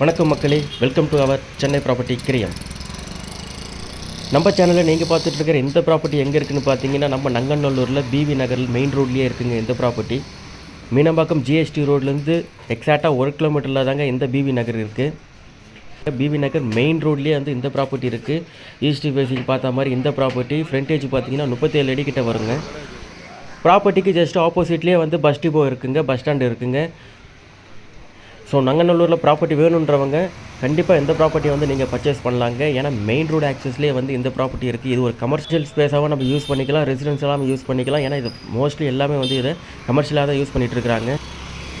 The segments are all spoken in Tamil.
வணக்கம் மக்களே welcome to our Chennai property கிரியம் நம்ம சேனலில் நீங்கள் பார்த்துட்டு இருக்கிற இந்த ப்ராப்பர்ட்டி எங்கே இருக்குன்னு பார்த்தீங்கன்னா நம்ம நங்கநல்லூரில் பிவி நகரில் மெயின் ரோட்லேயே இருக்குங்க இந்த ப்ராப்பர்ட்டி மீனம்பாக்கம் ஜிஎஸ்டி ரோட்லேருந்து எக்ஸாக்டாக ஒரு கிலோமீட்டரில் தாங்க இந்த பிவி நகர் இருக்குது பிவி நகர் மெயின் ரோட்லேயே வந்து இந்த ப்ராப்பர்ட்டி இருக்குது ஈஸ்ட் ஃபேஸிங் பார்த்த மாதிரி இந்த ப்ராப்பர்ட்டி ஃப்ரண்டேஜ் பார்த்தீங்கன்னா முப்பத்தேழு அடி கிட்ட வருங்க. ப்ராப்பர்ட்டிக்கு ஜஸ்ட் ஆப்போசிட்லேயே வந்து பஸ் டிப்போ இருக்குங்க பஸ் ஸ்டாண்ட் இருக்குங்க. ஸோ நங்கநல்லூரில் ப்ராப்பர்ட்டி வேணுன்றவங்க கண்டிப்பாக இந்த ப்ராப்பர்ட்டியை வந்து நீங்கள் பர்ச்சேஸ் பண்ணலாங்க. ஏன்னா மெயின் ரோடு ஆக்சஸ்லேயே வந்து இந்த ப்ராப்பர்ட்டி இருக்குது இது ஒரு கமர்ஷியல் ஸ்பேஸாகவும் நம்ம யூஸ் பண்ணிக்கலாம். ரெசிடென்ஷியலாகவும் யூஸ் பண்ணிக்கலாம். ஏன்னா இது மோஸ்ட்லி எல்லாமே வந்து இதை கமர்ஷியலாக தான் யூஸ் பண்ணிகிட்டு இருக்கிறாங்க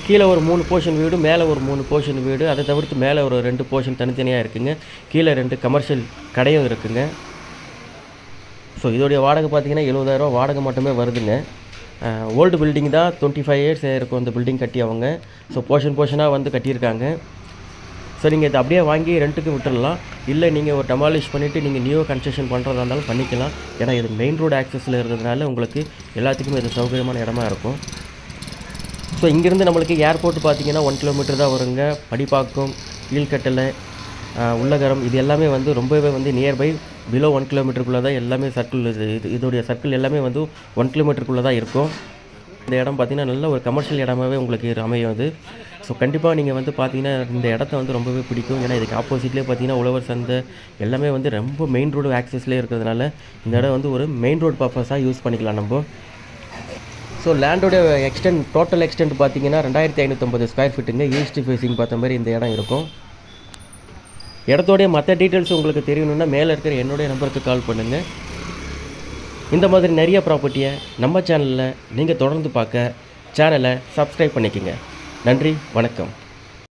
கீழே ஒரு மூணு போர்ஷன் வீடு மேலே ஒரு மூணு போர்ஷன் வீடு. அதை தவிர்த்து மேலே ஒரு ரெண்டு போர்ஷன் தனித்தனியாக இருக்குங்க. கீழே ரெண்டு கமர்ஷியல் கடையும் இருக்குங்க. ஸோ இதோடைய வாடகை பார்த்தீங்கன்னா எழுபதாயிரம் வாடகை மட்டுமே வருதுங்க. ஓல்டு பில்டிங் தான் டுவெண்ட்டி ஃபைவ் இயர்ஸ் இருக்கும் அந்த பில்டிங் கட்டி அவங்க. ஸோ போர்ஷன் போர்ஷனாக வந்து கட்டியிருக்காங்க. ஸோ நீங்கள் இதை அப்படியே வாங்கி ரெண்ட்டுக்கு விட்டுடலாம் இல்லை நீங்கள் ஒரு டெமாலிஷ் பண்ணிவிட்டு நீங்கள் நியூ கன்ஸ்ட்ரக்ஷன் பண்ணுறதா இருந்தாலும் பண்ணிக்கலாம். ஏன்னா இது மெயின் ரோடு ஆக்சஸில் இருக்கிறதுனால உங்களுக்கு எல்லாத்துக்குமே இது சௌகரியமான இடமா இருக்கும். ஸோ இங்கேருந்து நம்மளுக்கு ஏர்போர்ட் பார்த்தீங்கன்னா ஒன் கிலோமீட்டர் தான் வருங்க. படிப்பாக்கம் கீழ்கட்டளை உள்ளகரம் இது எல்லாமே வந்து ரொம்பவே வந்து நியர்பை பிலோ ஒன் கிலோமீட்டருக்குள்ளே தான் எல்லாமே சர்க்கிள் இது இதோடைய சர்க்கிள் எல்லாமே வந்து ஒன் கிலோமீட்டருக்குள்ளே தான் இருக்கும். இந்த இடம் பார்த்திங்கன்னா நல்ல ஒரு கமர்ஷியல் இடமாகவே உங்களுக்கு அமையும் அது. ஸோ கண்டிப்பாக நீங்கள் வந்து பார்த்தீங்கன்னா இந்த இடத்த வந்து ரொம்பவே பிடிக்கும். ஏன்னா இதுக்கு ஆப்போசிட்லேயே பார்த்தீங்கன்னா உழவர் சந்தை எல்லாமே வந்து ரொம்ப மெயின் ரோடு ஆக்சஸ்லேயே இருக்கிறதுனால இந்த இடம் வந்து ஒரு மெயின் ரோடு பர்பஸாக யூஸ் பண்ணிக்கலாம் நம்ம. ஸோ லேண்டோட எக்ஸ்டென்ட் டோட்டல் எக்ஸ்டென்ட் பார்த்தீங்கன்னா ரெண்டாயிரத்தி ஐநூற்றம்பது ஸ்கொயர் ஃபீட்டுங்க ஈஸ்ட் ஃபேஸிங் பார்த்த மாதிரி இந்த இடம் இருக்கும். இடத்தோடைய மற்ற டீட்டெயில்ஸ் உங்களுக்கு தெரியணுன்னா மேலே இருக்கிற என்னுடைய நம்பருக்கு கால் பண்ணுங்கள் இந்த மாதிரி நிறைய ப்ராப்பர்ட்டியை நம்ம சேனலில் நீங்கள் தொடர்ந்து பார்க்க சேனலை சப்ஸ்கிரைப் பண்ணிக்கோங்க. நன்றி வணக்கம்.